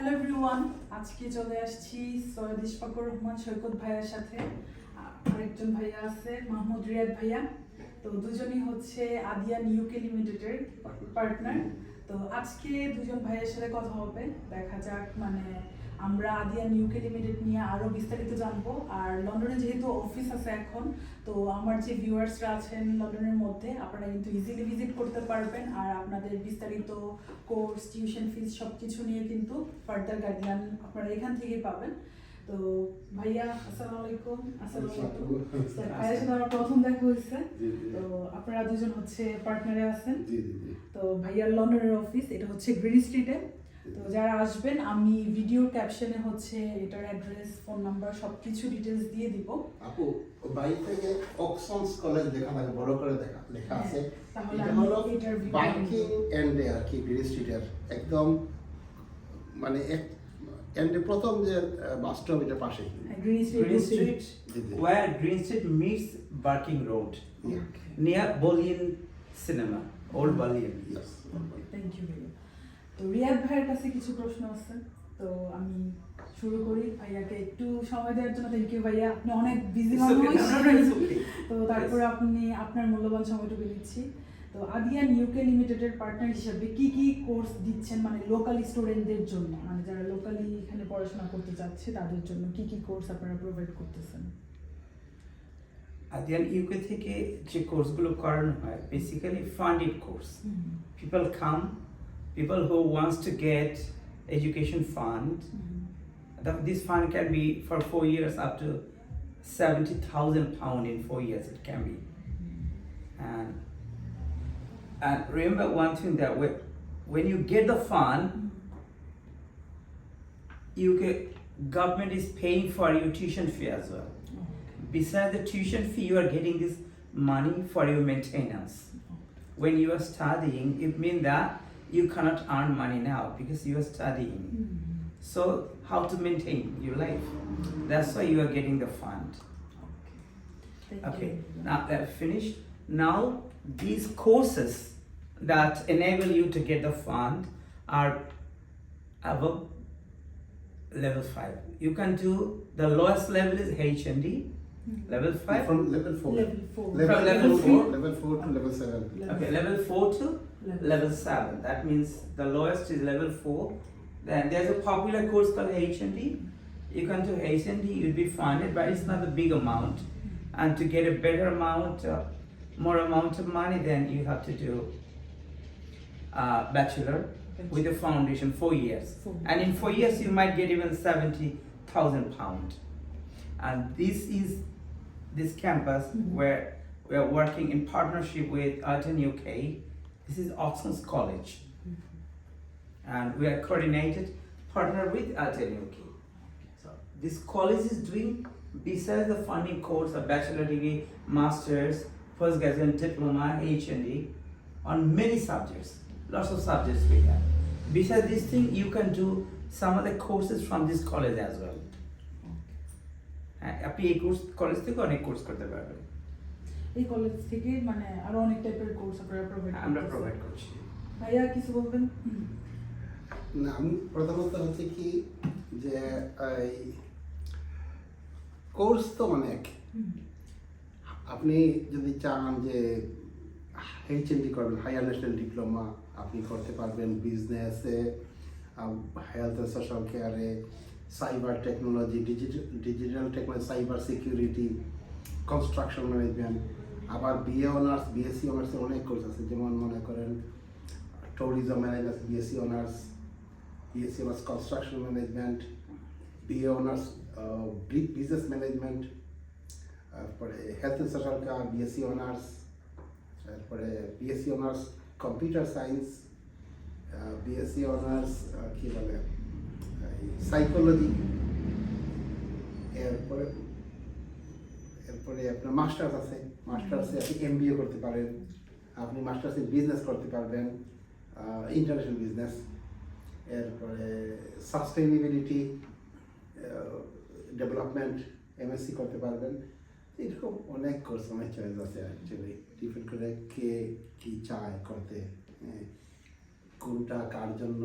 Hello everyone আজকে চলে আসছি সৈয়দ ইশফাকুর রহমান, সৈকত ভাইয়ার সাথে। আরেকজন ভাইয়া আছে, মাহমুদ রিয়াদ ভাইয়া। তো দুজনই হচ্ছে আদিয়ান ইউকে লিমিটেডের পার্টনার তো আজকে দুজন ভাইয়ের সাথে কথা হবে। দেখা যাক মানে আমরা আদিয়ান ইউকে লিমিটেড নিয়ে আরও বিস্তারিত জানব। আর লন্ডনে যেহেতু অফিস আছে এখন তো আমার যে ভিউয়ার্সরা আছেন লন্ডনের মধ্যে আপনারা কিন্তু ইজিলি ভিজিট করতে পারবেন। আর আপনাদের বিস্তারিত কোর্স টিউশন ফিস সব কিছু নিয়ে কিন্তু ফার্দার গাইডলাইন আপনারা এখান থেকেই পাবেন। তো ভাইয়া আসসালামু আলাইকুম। আসসালামু আলাইকুম। স্যার, সাথে আমার প্রথম দেখা হয়েছে। তো আপনারা দুজন হচ্ছে পার্টনারে আছেন। তো ভাইয়ার লন্ডনের অফিস এটা হচ্ছে গ্রিন স্ট্রিটে তো যারা আসবেন আমি ভিডিও ক্যাপশনে হচ্ছে এটার অ্যাড্রেস ফোন নাম্বার সব কিছু ডিটেলস দিয়ে দিব আপু বাড়ি থেকে অক্সফোর্ডস কলেজ লেখা থাকে বড় করে দেখা লেখা হ্যাঁ, আছে তাহলে এটা হলো বাইকিং। এন্ডে আর কি গ্রিন স্ট্রিটের একদম মানে এক এন্ডে প্রথম যে বাস স্টপ এটা হ্যাঁ, green street Street meets Barking Road, Yeah. near Bolian Cinema, Old Bolian. Yes. Thank you তো রিয়াদ ভাইয়ের কাছে কিছু প্রশ্ন আছে। তো আমি শুরু করি। ভাইয়াকে একটু সময় দেওয়ার জন্য থ্যাংক ইউ ভাইয়া। আপনি অনেক বিজি মানুষ. তো তারপরে আপনি আপনার মূল্যবান সময়টুকু দিচ্ছি। তো আদিয়ান ইউকে লিমিটেডের পার্টনার হিসেবে কি কি কোর্স দিচ্ছেন? মানে লোকাল স্টুডেন্টদের জন্য। মানে যারা লোকালি এখানে পড়াশোনা করতে চাচ্ছে তাদের জন্য কি কি কোর্স আপনারা প্রোভাইড করতেছেন? আদিয়ান ইউকে থেকে যে কোর্সগুলো করানো হয় basically funded course people come people who wants to get education fund mm-hmm. that this fund can be for four years up to 70,000 pound in four years it can be. Mm-hmm. And and remember one thing that when, when you get the fund mm-hmm. you get government is paying for your tuition fee as well. Oh, Besides the tuition fee you are getting this money for your maintenance. When you are studying it means that you cannot earn money now because you are studying. Mm-hmm. So how to maintain your life? That's why you are getting the fund. Thank Okay, you. now that finished. Now these courses that enable you to get the fund are above level five. You can do the lowest level is H and D, mm-hmm. level five. From level 4. Level four. Level, From level, level 4, level 4 to level 7. Okay, level four to Level- level seven. That means the lowest is level four. Then there's a popular course called HND. You come to HND, you'll be funded, but it's not a big amount. And to get a better amount, uh, more amount of money, then you have to do uh, bachelor with a foundation four years. Four And in four years, you might get even seventy thousand pound. And this is this campus Mhm. where we are working in partnership with Alton UK. This is Oxford College, and we are coordinated partner with Alton UK. So this college is doing besides the funding course of bachelor degree, masters, postgraduate diploma, HND, on many subjects. Lots of subjects we have. Besides this thing, you can do some of the courses from this college as well. হ্যাঁ, আপনি এই course college থেকে অনেক course করতে পারবেন এই college থেকে মানে আরও অনেক টাইপের কোর্স আপনারা প্রোভাইড আমরা প্রোভাইড করছি। ভাইয়া কিছু বলবেন? না আমি প্রথমত হচ্ছে কি যে এই কোর্স তো অনেক। আপনি যদি চান যে এইচএনডি করবেন হায়ার ন্যাশনাল ডিপ্লোমা আপনি করতে পারবেন বিজনেসে হেলথ অ্যান্ড সোশ্যাল কেয়ারে cyber technology digital digital technology cyber security construction management আবার বিএ অনার্স বিএসসি অনার্সের অনেক কোর্স আছে। যেমন মনে করেন tourism management BSc honours BSc honours construction management BA honours business management তারপরে health and social care BSc honours তারপরে BSc honours computer science BSc honours কী বলে সাইকোলজি এরপরে এরপরে আপনার মাস্টার্স আছে মাস্টার্সে আপনি এমবিএ করতে পারেন আপনি মাস্টার্সে বিজনেস করতে পারবেন ইন্টারন্যাশনাল বিজনেস এরপরে সাস্টেনেবিলিটি ডেভেলপমেন্ট এমএসসি করতে পারবেন। এরকম অনেক কোর্স অনেক চয়েস আছে অ্যাকচুয়ালি ডিপেন্ড করে কে কী চায় করতে হ্যাঁ, কোনটা কার জন্য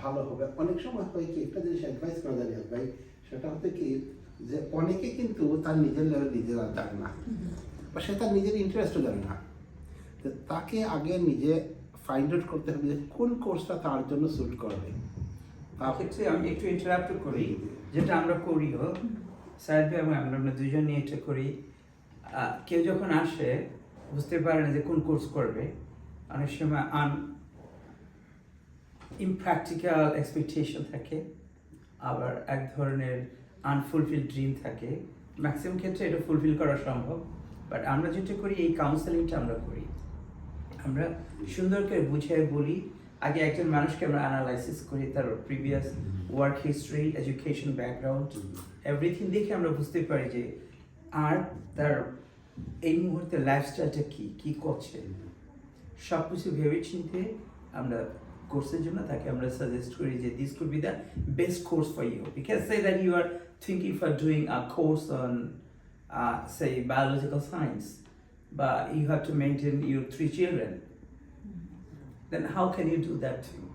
ভালো হবে। অনেক সময় হয় কি একটা জিনিস অ্যাডভাইস করা যায় ভাই সেটা হচ্ছে কি যে অনেকে কিন্তু তার নিজের লেভেল আর জানে না। বা সে তার নিজের ইন্টারেস্টও জানে না। তো তাকে আগে নিজে ফাইন্ড আউট করতে হবে যে কোন কোর্সটা তার জন্য স্যুট করবে। ক্ষেত্রে আমি একটু ইন্টারাপ্ট করি যেটা আমরা করিও সাহেব এবং আমরা আমরা দুজন নিয়ে এটা করি। কেউ যখন আসে বুঝতে পারে না যে কোন কোর্স করবে অনেক সময় আন ইমপ্র্যাকটিক্যাল এক্সপেকটেশন থাকে। আবার এক ধরনের আনফুলফিল ড্রিম থাকে। ম্যাক্সিমাম ক্ষেত্রে এটা ফুলফিল করা সম্ভব বাট আমরা যেটা করি এই কাউন্সেলিংটা আমরা করি। আমরা সুন্দর করে বুঝিয়ে বলি। আগে একজন মানুষকে আমরা অ্যানালাইসিস করি তার previous work history education background everything দেখে আমরা বুঝতে পারি যে আর তার এই মুহূর্তে লাইফস্টাইলটা কী কী করছে। সব কিছু ভেবে চিনতে আমরা কোর্সের জন্য তাকে আমরা সাজেস্ট করি যে this could be the best course for you because say that you are thinking for doing a course on say biological science বা you have to maintain your three children then how can you do that thing?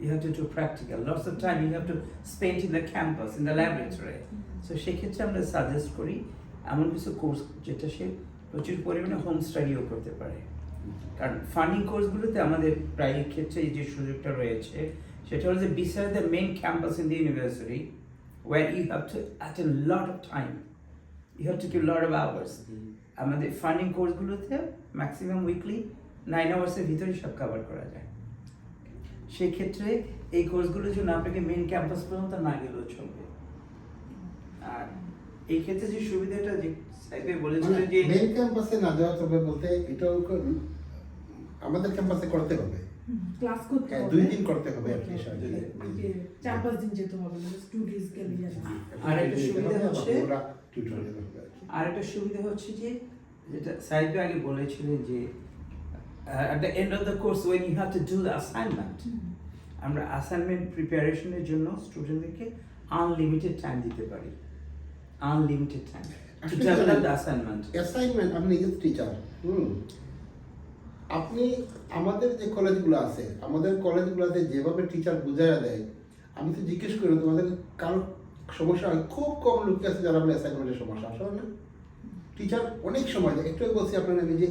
You have to do practical. Lots of time you have to spend in the campus, in the laboratory. So সেক্ষেত্রে আমরা suggest করি এমন কিছু course যেটা সে প্রচুর পরিমাণে home স্টাডিও করতে পারে কারণ ফান্ডিং কোর্সগুলোতে আমাদের প্রায় ক্ষেত্রে যে সুযোগটা রয়েছে সেটা হলো যে beside the main campus in the university where you have to attend lot of time you have to give lot of hours আমাদের ফান্ডিং কোর্সগুলোতে ম্যাক্সিমাম উইকলি নাইন আওয়ার্সের ভিতরেই সব কভার করা যায়। সেই ক্ষেত্রে এই কোর্সগুলোর জন্য আপনাকে মেন ক্যাম্পাস পর্যন্ত না গেলেও চলবে। আর এই ক্ষেত্রে যে সুবিধাটা যে সাহেবে বলেছিল যে মেন ক্যাম্পাসে না যাওয়া তবে বলতে এটাও আমাদের ক্যাম্পাসে করতে হবে। ক্লাস করতে হ্যাঁ, হবে। দুই দিন করতে হবে আর কি সারাদিন। যে চার পাঁচ দিন যেতে হবে না টু ডেজ গেলে আর একটা সুবিধা হচ্ছে- হবে আর একটা সুবিধা হচ্ছে যে যেটা আগে বলেছিলেন যে at the end of the course when you have to do the assignment আমরা অ্যাসাইনমেন্ট প্রিপারেশনের জন্য স্টুডেন্টদেরকে আনলিমিটেড টাইম দিতে পারি। Unlimited time to develop the assignment assignment teacher hmm. আপনি আমাদের যে কলেজগুলো আছে, আমাদের কলেজগুলোতে যেভাবে টিচার বুঝাইয়া দেয়, আমি তো জিজ্ঞেস করি, তোমাদের কারও সমস্যা হয়? খুব কম লোক আছে যারা বলে অ্যাসাইনমেন্টের সমস্যা আসলে না। টিচার অনেক সময় দেয়। একটু বলছি আপনার আমি যে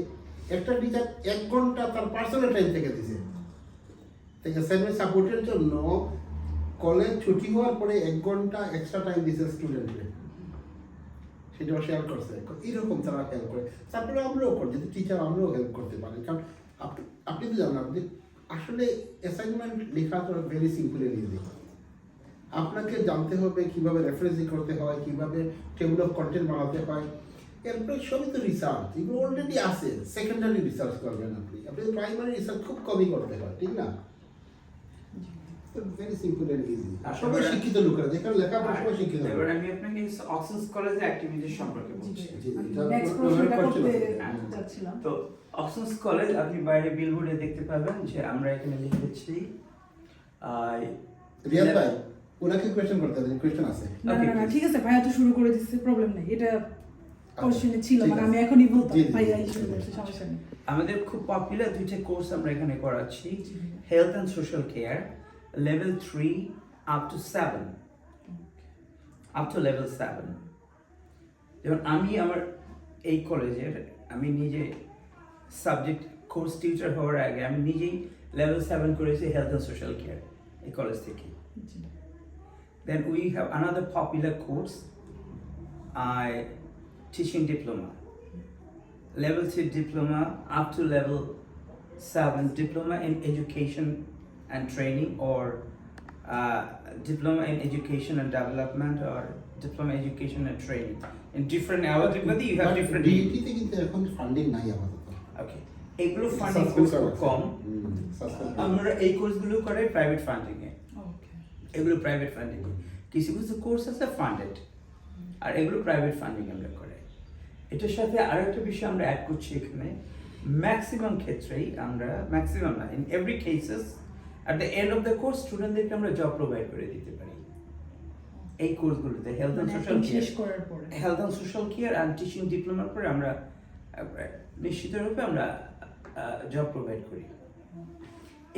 একটা টিচার এক ঘণ্টা তার পার্সোনাল টাইম থেকে দিছে। অ্যাসাইনমেন্ট সাপোর্টের জন্য কলেজ ছুটি হওয়ার পরে এক ঘণ্টা এক্সট্রা টাইম দিছে স্টুডেন্টকে সেটাও শেয়ার করছে। এরকম তারা হেল্প করে। তারপরে আমরাও করি। যদি টিচার আমরাও হেল্প করতে পারি, কারণ আপনি তো জানেন আপনি আসলে অ্যাসাইনমেন্ট লেখা তো ভেরি সিম্পল এন্ড ইজি আপনাকে জানতে হবে কীভাবে রেফারেন্স করতে হয়, কীভাবে টেবিল অফ কন্টেন্ট বানাতে হয়। এরপরে সবই তো রিসার্চ এগুলো অলরেডি আছে। সেকেন্ডারি রিসার্চ করবেন আপনি। আপনি প্রাইমারি রিসার্চ খুব কমই করতে হয়, ঠিক না? ভেরি সিম্পল এন্ড ইজি সবাই শিক্ষিত লোকেরা যেখানে লেখাপড়া সবাই শিক্ষিত এবার আমি আপনাকে অক্সেন্স কলেজের অ্যাক্টিভিটির সম্পর্কে বলছি। জি, এটা নেক্সট আপনার প্রশ্নটা question করতে আছে। যাচ্ছিলাম। তো অক্সেন্স কলেজ আপনি বাইরে বিলবোর্ডে দেখতে পাবেন যে আমরা এখানে লিখেছি আহ, ভাই ওনাকে কোয়েশ্চেন করতে হবে কোয়েশ্চেন আছে। না না না ঠিক আছে ভাইয়া তো শুরু করে দিচ্ছে প্রবলেম নেই। এটা কোশ্চেনে ছিল মানে আমি এখনই বলতাম ভাইয়া করছে সমস্যা নেই। আমাদের খুব পপুলার দুইটা কোর্স আমরা এখানে করাচ্ছি health and social care level three up to seven up to level seven যেমন আমি আমার এই কলেজের আমি নিজে সাবজেক্ট কোর্স টিচার হওয়ার আগে আমি নিজেই লেভেল সেভেন করেছি হেলথ অ্যান্ড সোশ্যাল কেয়ার এই কলেজ থেকে জি। Then we have another popular course, I teaching diploma. Level three diploma up to level seven diploma in education and training or uh, diploma in education and development or diploma education and training. In different eligibility you have different. ডিইটিতে কিন্তু এখন funding নাই আপাতত Okay. এগুলো funding খুব। কম। আমরা এই কোর্সগুলো করে প্রাইভেট ফান্ডিং এ ওকে এগুলো প্রাইভেট ফান্ডিং কিছু কিছু কোর্স আছে ফান্ডেড আর এগুলো প্রাইভেট ফান্ডিং আমরা করে এটার সাথে আরেকটা বিষয় আমরা অ্যাড করছি এখানে ম্যাক্সিমাম ক্ষেত্রেই আমরা ম্যাক্সিমাম না in every cases at the end of the course স্টুডেন্টদেরকে আমরা জব প্রোভাইড করে দিতে পারি। এই কোর্সগুলোতে health and social care health and social care and teaching ডিপ্লোমার পরে আমরা নিশ্চিতরূপে আমরা জব প্রোভাইড করি।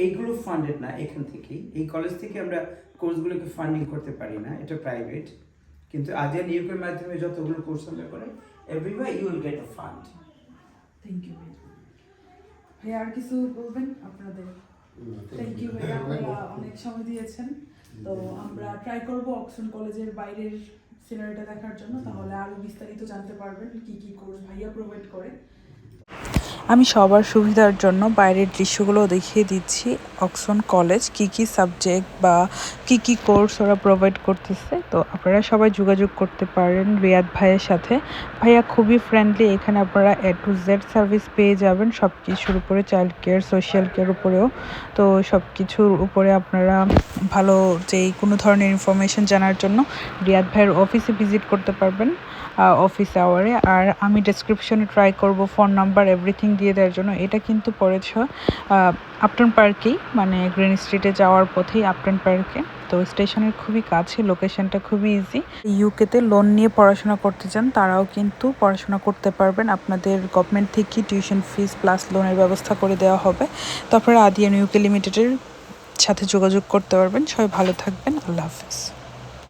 এইগুলো ফান্ডেড না এখান থেকেই। এই কলেজ থেকে আমরা কোর্সগুলোকে ফান্ডিং করতে পারি না এটা প্রাইভেট কিন্তু আদিয়া নিয়োগের মাধ্যমে যতগুলো কোর্স আমরা করে everywhere you will get a fund thank you ভাইয়া আর কিছু বলবেন আপনাদের? থ্যাংক ইউ ভাইয়া আপনারা অনেক সময় দিয়েছেন। তো আমরা ট্রাই করব অক্সন কলেজের বাইরের সিনারিটা দেখার জন্য। তাহলে আরও বিস্তারিত জানতে পারবেন কি কি কোর্স ভাইয়া প্রোভাইড করে। আমি সবার সুবিধার জন্য বাইরের দৃশ্যগুলো দেখিয়ে দিচ্ছি। অক্সফোর্ড কলেজ কি কি সাবজেক্ট বা কি কি কোর্স ওরা প্রোভাইড করতেছে। তো আপনারা সবাই যোগাযোগ করতে পারেন রিয়াদ ভাইয়ের সাথে। ভাইয়া, খুবই ফ্রেন্ডলি এখানে আপনারা এ টু জেড সার্ভিস পেয়ে যাবেন। সব কিছুর উপরে চাইল্ড কেয়ার সোশ্যাল কেয়ার উপরেও। তো সব কিছুর উপরে আপনারা ভালো যেই কোনো ধরনের ইনফরমেশন জানার জন্য রিয়াদ ভাইয়ের অফিসে ভিজিট করতে পারবেন। অফিস আওয়ারে আর আমি ডেসক্রিপশনে ট্রাই করব ফোন নাম্বার এভরিথিং দিয়ে দেওয়ার জন্য। এটা কিন্তু পড়েছে আপটন পার্কেই মানে গ্রিন স্ট্রিটে যাওয়ার পথেই আপটন পার্কে তো স্টেশনের খুবই কাছে লোকেশনটা খুবই ইজি ইউকেতে লোন নিয়ে পড়াশোনা করতে চান, তারাও কিন্তু পড়াশোনা করতে পারবেন। আপনাদের গভর্নমেন্ট থেকে টিউশন ফিস প্লাস লোনের ব্যবস্থা করে দেওয়া হবে। তারপরে আদিয়ান ইউকে লিমিটেডের সাথে যোগাযোগ করতে পারবেন। সবাই ভালো থাকবেন। আল্লাহ হাফেজ।